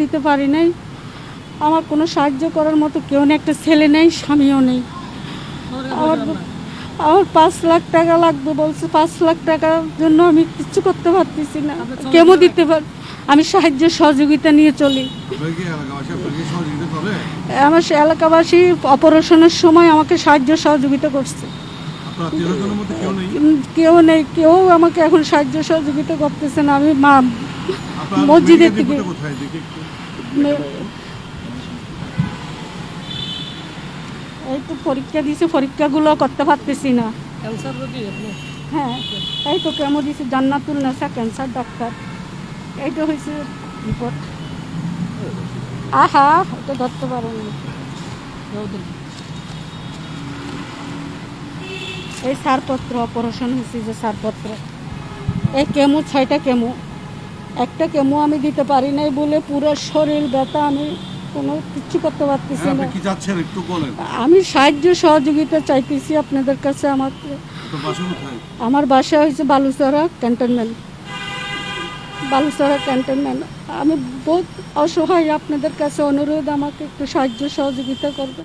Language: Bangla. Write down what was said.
দিতে পারি নাই। আমার কোনো সাহায্য করার মতো কেউ নেই একটা ছেলে নেই স্বামীও নেই। আমার আমার পাঁচ লাখ টাকা লাগবে বলছে পাঁচ লাখ টাকার জন্য আমি কিচ্ছু করতে পারতেছি না। কেমো দিতে পার? আমি সাহায্য সহযোগিতা নিয়ে চলি। আমার সে এলাকাবাসী অপারেশনের সময় আমাকে সাহায্য সহযোগিতা করছে। কেউ নেই কেউ আমাকে এখন সাহায্য সহযোগিতা করতেছে না। আমি মা মসজিদের মে- এই তো পরীক্ষা দিয়েছে পরীক্ষাগুলো করতে পারতেছি না। ক্যান্সার রোগী হ্যাঁ এই তো কেমন দিয়েছে জান্নাতুল নেসা ক্যান্সার ডাক্তার এইটা হয়েছে রিপোর্ট আহা ওটা ধরতে পারেনি এই সারপত্র অপারেশন হয়েছে যে সারপত্র। এই কেমো ছয়টা কেমো। একটা কেমো আমি দিতে পারি নাই বলে পুরো শরীর ব্যথা আমি কোনো কিছু করতে পারতেছি হ্যাঁ, না। একটু বলেন। আমি সাহায্য সহযোগিতা চাইতেছি আপনাদের কাছে কোথায়? আমার বাসা হয়েছে বালুচরা ক্যান্টনমেন্ট। বালুচরা ক্যান্টনমেন্ট। আমি বহুত অসহায় আপনাদের কাছে অনুরোধ আমাকে একটু সাহায্য সহযোগিতা করবেন।